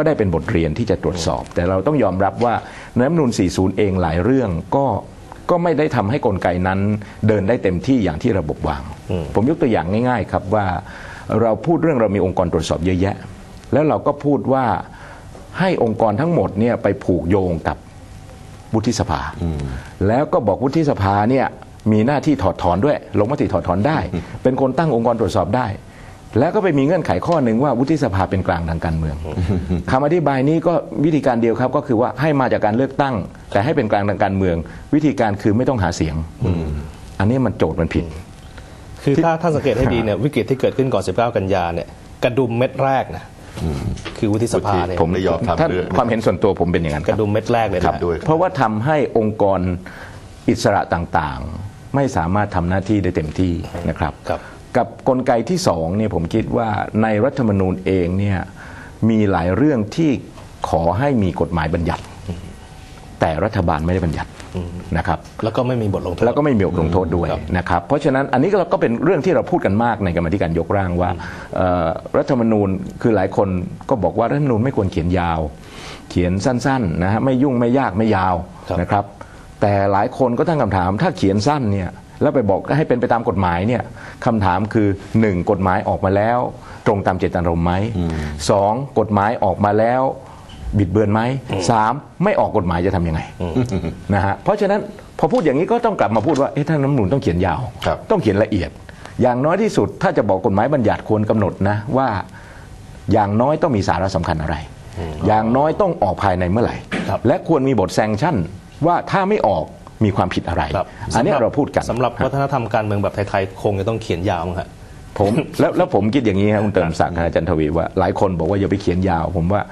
ก็ได้เป็นบทเรียนที่จะตรวจสอบ แต่เราต้องยอมรับว่าในรัฐธรรมนูล40 เองหลายเรื่องก็ก็ไม่ได้ทำให้กลไกนั้นเดินได้เต็มที่อย่างที่ระบบวาง ผมยกตัวอย่างง่ายๆครับว่าเราพูดเรื่องเรามีองค์กรตรวจสอบเยอะแยะ แล้วเราก็พูดว่าให้องค์กรทั้งหมดเนี่ยไปผูกโยงกับวุฒิสภา แล้วก็บอกวุฒิสภาเนี่ยมีหน้าที่ถอดถอนด้วย ลงมติถอดถอนได้ เป็นคนตั้งองค์กรตรวจสอบได้ แล้วก็ไปมีเงื่อนไขข้อหนึ่งว่าวุฒิสภาเป็นกลางทางการเมืองคำอธิบายนี้ก็วิธีการเดียวครับก็คือว่าให้มาจากการเลือกตั้ง แต่ให้เป็นกลางทางการเมือง วิธีการคือไม่ต้องหาเสียงอันนี้มันโจทย์มันผิด คือถ้าท่านสังเกตให้ดีเนี่ยวิกฤตที่เกิดขึ้นก่อน 19 กันยาเนี่ยกระดุมเม็ดแรกนะคือวุฒิสภาเนี่ยผมไม่ยอมทำถ้าเรื่องความเห็นส่วนตัวผมเป็นอย่างนั้นคกรับระดุมเม็ดแรกเลยครันะบด้วยเพราะว่าทำให้องค์กรอิสระต่างๆ ไม่สามารถทำหน้าที่ได้เต็มที่นะครับครับ กับกลไกที่สองเนี่ยผมคิดว่าในรัฐธรรมนูญเองเนี่ยมีหลายเรื่องที่ขอให้มีกฎหมายบัญญัติ แต่รัฐบาลไม่ได้บัญญัตินะครับแล้วก็ไม่มีบทลงโทษแล้วก็ไม่มีบทลงโทษด้วยครับนะครับเพราะฉะนั้นอันนี้ก็ก็เป็นเรื่องที่เราพูดกันมากในกรรมาธิการยกร่างว่าเอ่อรัฐธรรมนูญคือหลายคนก็บอกว่ารัฐธรรมนูญไม่ควรเขียนยาว เขียนสั้นๆนะฮะไม่ยุ่งไม่ยากไม่ยาวครับนะครับ แต่หลายคนก็ตั้งคำถามถ้าเขียนสั้นเนี่ย แล้วไปบอกให้เป็นไปตามกฎหมายเนี่ยคำถามคือหนึ่งกฎหมายออกมาแล้ว ตรงตามเจตนารมณ์ไหมสองกฎหมายออกมาแล้ว บิดเบือนไหมสามไม่ออกกฎหมายจะทำยังไงนะฮะเพราะฉะนั้นพอพูดอย่างนี้ก็ต้องกลับมาพูดว่าเอ๊ะถ้าน้ำนูนต้องเขียนยาว ครับ ต้องเขียนละเอียด อย่างน้อยที่สุดถ้าจะบอกกฎหมายบัญญัติควรกำหนดนะว่าอย่างน้อยต้องมีสาระสำคัญอะไร อย่างน้อยต้องออกภายในเมื่อไหร่ ครับ และควรมีบทแซงชั่นว่าถ้าไม่ออก มีความผิดอะไร ครับอันเนี้ยสำหเราพูดกันสำหรับครับวัฒนธรรมการเมืองแบบไทยๆ คงจะต้องเขียนยาวมั้งฮะ ผมแล้วแล้วผมคิดอย่างนี้ครับคุณเติมศักดิ์อาจารย์ทวีว่าหลายคนบอกว่าอย่าไปเขียนยาว ผมว่า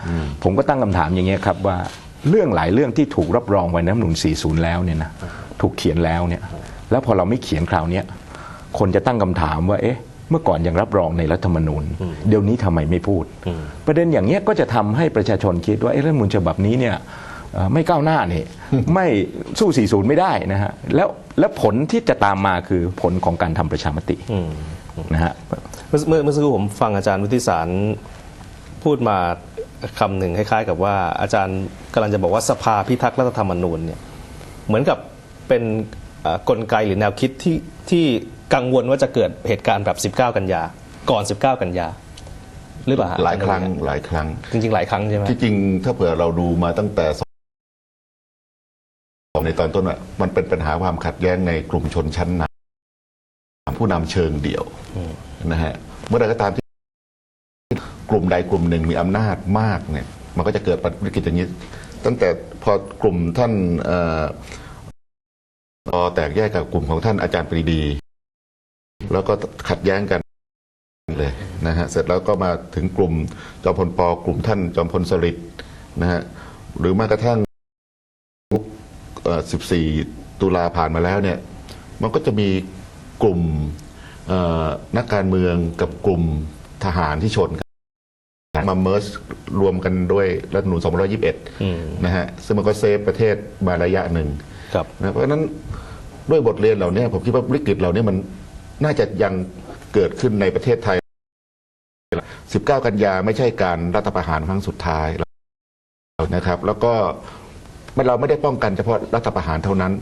ผมก็ตั้งคำถามอย่างเงี้ยครับว่าเรื่องหลายเรื่องที่ถูกรับรองไว้ในรัฐธรรมนูล40 แล้วเนี่ยนะถูกเขียนแล้วเนี่ยแล้วพอเราไม่เขียนคราวเนี้ยคนจะตั้งคำถามว่าเอ๊ะเมื่อก่อนยังรับรองในรัฐธรรมนูญ เดี๋ยวนี้ทำไมไม่พูด ประเด็นอย่างเงี้ยก็จะทำให้ประชาชนคิดว่าเอ๊ะรัฐธรรมนูญฉบับนี้เนี่ยเอ่อ ไม่ก้าวหน้านี่ไม่สู้ 40 ไม่ได้นะฮะแล้วแล้วผลที่จะตามมาคือผลของการทำประชามตินะฮะ เมื่อเมื่อเมื่อสักครู่ผมฟังอาจารย์วุฒิสารพูดมาคำหนึ่งคล้ายๆ กับว่าอาจารย์กำลังจะบอกว่าสภาพิทักษ์รัฐธรรมนูญเนี่ยเหมือนกับเป็นเอ่อกลไกหรือแนวคิดที่ที่กังวลว่าจะเกิดเหตุการณ์แบบ 19 กันยา ก่อน 19 กันยา หรือเปล่าฮะหลายครั้งหลายครั้ง จริงๆ หลายครั้งใช่ไหม ที่จริงถ้าเผื่อเราดูมาตั้งแต่ สองในตอนต้นอะมันเป็นปัญหาความขัดแย้งในกลุ่มชนชั้นนำผู้นำเชิงเดี่ยวนะฮะเมื่อใดก็ตามที่กลุ่มใดกลุ่มหนึ่งมีอำนาจมากเนี่ย มันก็จะเกิดวิกฤตอย่างนี้ ตั้งแต่พอกลุ่มท่านเอ่อแตกแยกกับกลุ่มของท่านอาจารย์ปรีดี แล้วก็ขัดแย้งกันเลยนะฮะเสร็จแล้วก็มาถึงกลุ่มจอมพลปกลุ่มท่านจอมพลสฤษดิ์นะฮะหรือแม้กระทั่ง 14 ตุลาผ่านมาแล้วเนี่ยมันก็จะมีกลุ่มเอ่อนักการเมืองกับกลุ่มทหารที่ชนกันมาเมิร์สรวมกันด้วยรัฐธรรมนูญ221 นะฮะ ซึ่งมันก็เซฟประเทศมาระยะหนึ่งครับนะเพราะฉะนั้นด้วยบทเรียนเหล่านี้ผมคิดว่าวิกฤตเหล่านี้มันน่าจะยังเกิดขึ้นในประเทศไทย 19 กันยาไม่ใช่การรัฐประหารครั้งสุดท้ายนะครับ แล้วก็ เราไม่ได้ป้องกันเฉพาะรัฐประหารเท่านั้น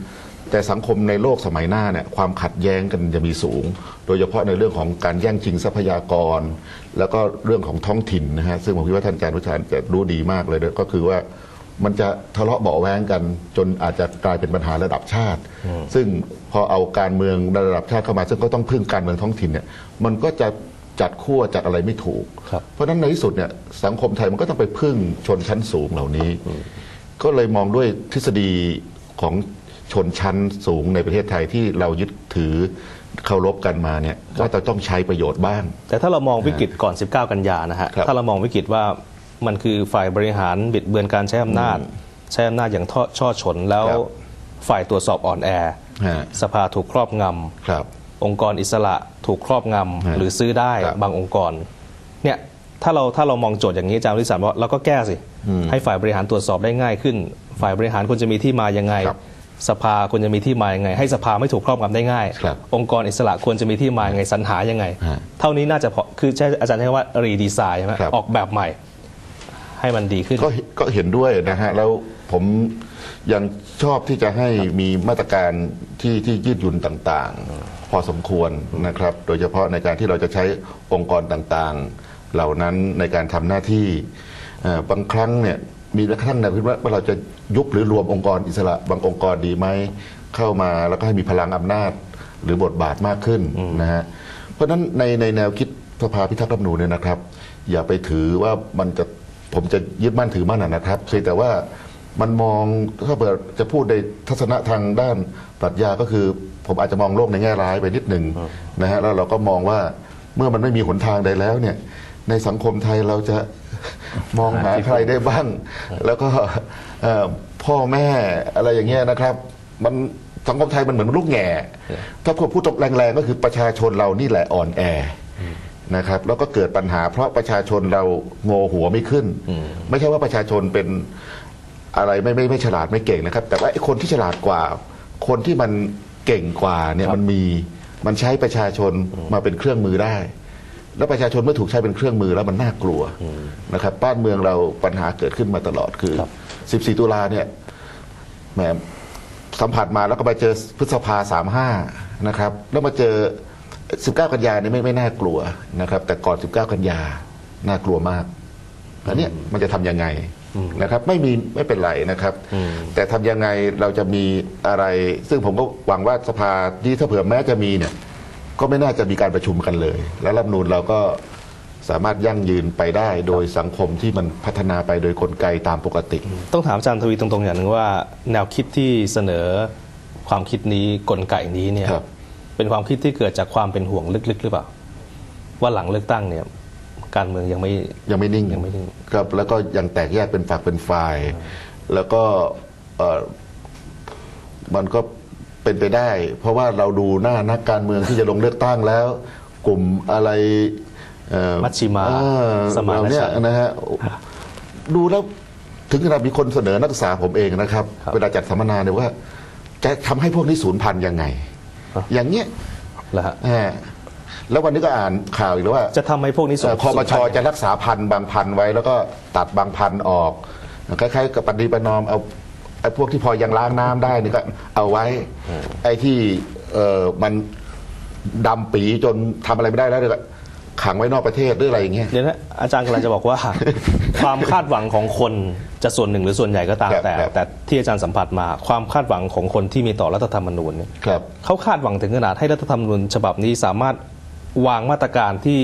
แต่สังคมในโลกสมัยหน้าเนี่ยความขัดแย้งกันจะมีสูง โดยเฉพาะในเรื่องของการแย่งชิงทรัพยากร แล้วก็เรื่องของท้องถิ่นนะฮะซึ่งผมคิดว่าท่านอาจารย์วิชาญจะรู้ดีมากเลยก็คือว่ามันจะทะเลาะเบาะแว้งกันจนอาจจะกลายเป็นปัญหาระดับชาติ ซึ่งพอเอาการเมืองระดับชาติเข้ามา ซึ่งก็ต้องพึ่งการเมืองท้องถิ่นเนี่ยมันก็จะจัดขั้วจัดอะไรไม่ถูกครับเพราะฉะนั้นในที่สุดเนี่ยสังคมไทยมันก็ต้องไปพึ่งชนชั้นสูงเหล่านี้ ก็เลยมองด้วยทฤษฎีของชนชั้นสูงในประเทศไทยที่เรายึดถือเคารพกันมาเนี่ยว่าจะต้องใช้ประโยชน์บ้าง แต่ถ้าเรามองวิกฤตก่อน 19 กันยานะฮะครับถ้าเรามองวิกฤตว่ามันคือฝ่ายบริหารบิดเบือนการใช้อำนาจ ใช้อำนาจอย่างท่อช่อฉนแล้วครับฝ่ายตรวจสอบอ่อนแอฮะสภาถูกครอบงำครับองค์กรอิสระถูกครอบงำฮะหรือซื้อได้ครับบางองค์กรเนี่ย ถ้าเราถ้าเรามองโจทย์อย่างนี้อาจารย์วิสารว่าเราก็แก้สิ ให้ฝ่ายบริหารตรวจสอบได้ง่ายขึ้น ฝ่ายบริหารควรจะมีที่มายังไงครับสภาควรจะมีที่มายังไง ให้สภาไม่ถูกครอบงำได้ง่ายครับองค์กรอิสระควรจะมีที่มายังไงสรรหายังไงฮะเท่านี้น่าจะพอคือใช่อาจารย์ใช้คำว่ารีดีไซน์ใช่ไหมครับออกแบบใหม่ ให้มันดีขึ้นก็ก็เห็นด้วยนะฮะแล้วผมยังชอบที่จะให้มีมาตรการที่ที่ยืดหยุ่นต่างๆ พอสมควรนะครับ โดยเฉพาะในการที่เราจะใช้องค์กรต่างๆ เหล่านั้นในการทำหน้าที่เอ่อบางครั้งเนี่ยมีแม้กระทั่งแนวคิดว่าว่าเราจะยุบหรือรวมองค์กรอิสระบางองค์กรดีไหมเข้ามาแล้วก็ให้มีพลังอำนาจหรือบทบาทมากขึ้นนะฮะเพราะฉะนั้นในในแนวคิดสภาพิทักษ์รัฐธรรมนูญเนี่ยนะครับ อย่าไปถือว่ามันจะผมจะยึดมั่นถือมั่นนะนะครับเพียงแต่ว่ามันมองถ้าเปิดจะพูดในทัศนะทางด้านปรัชญาก็คือ ผมอาจจะมองโลกในแง่ร้ายไปนิดหนึ่งนะฮะแล้วเราก็มองว่าเมื่อมันไม่มีหนทางใดแล้วเนี่ย ในสังคมไทยเราจะมองหาใครได้บ้าง แล้วก็เอ่อพ่อแม่อะไรอย่างเงี้ยนะครับ มันสังคมไทยมันเหมือนลูกแง่ ถ้าพูดตรงแรงๆก็คือประชาชนเรานี่แหละอ่อนแอนะครับ แล้วก็เกิดปัญหา เพราะประชาชนเราโงหัวไม่ขึ้น ไม่ใช่ว่าประชาชนเป็นอะไรไม่ไม่ไม่ฉลาดไม่เก่งนะครับ แต่ว่าไอ้คนที่ฉลาดกว่า คนที่มันเก่งกว่าเนี่ยมันมีมันใช้ประชาชนมาเป็นเครื่องมือได้ แล้วประชาชนเมื่อถูกใช้เป็นเครื่องมือแล้วมันน่ากลัวนะครับบ้านเมืองเราปัญหาเกิดขึ้นมาตลอดคือ 14 ตุลาเนี่ยแหมสัมผัสมาแล้วก็มาเจอพฤษภาสามห้านะครับ แล้วมาเจอ 19 กันยานี่ไม่ไม่น่ากลัวนะครับ แต่ก่อน 19 กันยาน่ากลัวมากอันเนี้ยมันจะทำยังไงนะครับ ไม่มีไม่เป็นไรนะครับ แต่ทำยังไงเราจะมีอะไร ซึ่งผมก็หวังว่าสภาที่ถ้าเผื่อแม้จะมีเนี่ย ก็ไม่น่าจะมีการประชุมกันเลย แล้วรัฐธรรมนูลเราก็สามารถยั่งยืนไปได้โดยสังคมที่มันพัฒนาไปโดยกลไกตามปกติ ต้องถามอาจารย์ทวีตรงๆอย่างหนึ่งว่า แนวคิดที่เสนอความคิดนี้กลไกนี้เนี่ยครับ เป็นความคิดที่เกิดจากความเป็นห่วงลึกๆ หรือเปล่า ว่าหลังเลือกตั้งเนี่ย การเมืองยังไม่ ยังไม่นิ่งยังไม่นิ่ง ครับแล้วก็ยังแตกแยกเป็นฝักเป็นฝ่าย แล้วก็เอ่อมันก็ เป็นไปได้ เพราะว่าเราดูหน้านักการเมืองที่จะลงเลือกตั้งแล้ว กลุ่มอะไรเอ่อมัชชิมา เอ่อสมานฉันท์เหล่เยนะฮะดูแล้วถึงขนาดมีคนเสนอนักศึกษาผมเองนะครับ ครับเวลาจัดสัมมนาเนี่ยว่า จะทำให้พวกนี้สูญพันธุ์ยังไงอย่างเงี้ยแล้วฮะฮะแล้ววันนี้ก็อ่านข่าวอีกแล้วว่า จะทำให้พวกนี้สูญเอ่อคอมชสูญพันธุ์จะรักษาพันธุ์บางพันธุ์ไว้แล้วก็ตัดบางพันธุ์ออกคล้ายๆกับปฏิประนอมเอาไอ้พวกที่พอยังล้างน้ำได้นี่ก็เอาไว้ ไอ้ที่เออมันดำปีจนทำอะไรไม่ได้แล้วเนี่ยก็ขังไว้นอกประเทศหรืออะไรอย่างเงี้ย เดี๋ยวนะอาจารย์กำลังจะบอกว่า ความคาดหวังของคนจะส่วนหนึ่งหรือส่วนใหญ่ก็ตามครับแต่ ครับ แต่ที่อาจารย์สัมผัสมาความคาดหวังของคนที่มีต่อรัฐธรรมนูญเนี่ย ครับ เขาคาดหวังถึงขนาดให้รัฐธรรมนูญฉบับนี้สามารถวางมาตรการที่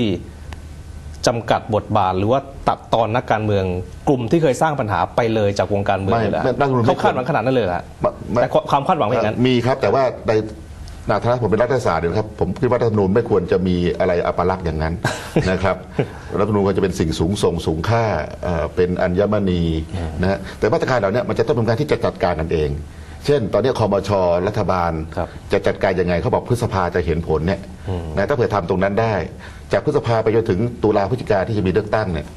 จำกัดบทบาท หรือว่าตัดตอนนักการเมืองกลุ่มที่เคยสร้างปัญหาไปเลยจากวงการเมืองไม่เลยเหรอไม่รัฐธรรมนูญไม่เขาคาดหวังขนาดนั้นเลยเหรอฮะไม่ไม่ แต่ความคาดหวังเป็นอย่างนั้น มีครับแต่ว่าในนาทนะผมเป็นรัฐศาสตร์เดี๋ยวครับผมคิดว่ารัฐธรรมนูญไม่ควรจะมีอะไรอัปลักษณ์อย่างนั้น นะครับรัฐธรรมนูญก็จะเป็นสิ่งสูงส่งสูงค่าเอ่อเป็นอัญมณีนะฮะแต่มาตรการเหล่านี้มันจะต้องเป็นการที่จะจัดการกันเอง เช่น ตอนนี้คอมชรัฐบาล ครับ จะจัดการยังไงเขาบอกพฤษภาจะเห็นผลเนี่ยนะถ้าเผื่อทำตรงนั้นได้ จากพฤษภาไปจนถึงตุลาพฤศจิกาที่จะมีเลือกตั้งเนี่ย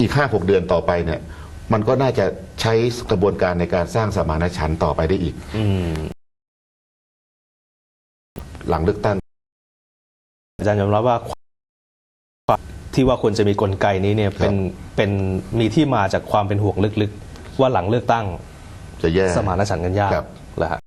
อีกห้าหกเดือนต่อไปเนี่ย มันก็น่าจะใช้กระบวนการในการสร้างสมานฉันท์ต่อไปได้อีกอืมหลังเลือกตั้ง อาจารย์ยอมรับว่าที่ว่าควรจะมีกลไกนี้เนี่ยเป็นเป็นมีที่มาจากความเป็นห่วงลึกๆ ว่าหลังเลือกตั้ง จะแย่สมานฉันท์กันยากครับเหรอฮะ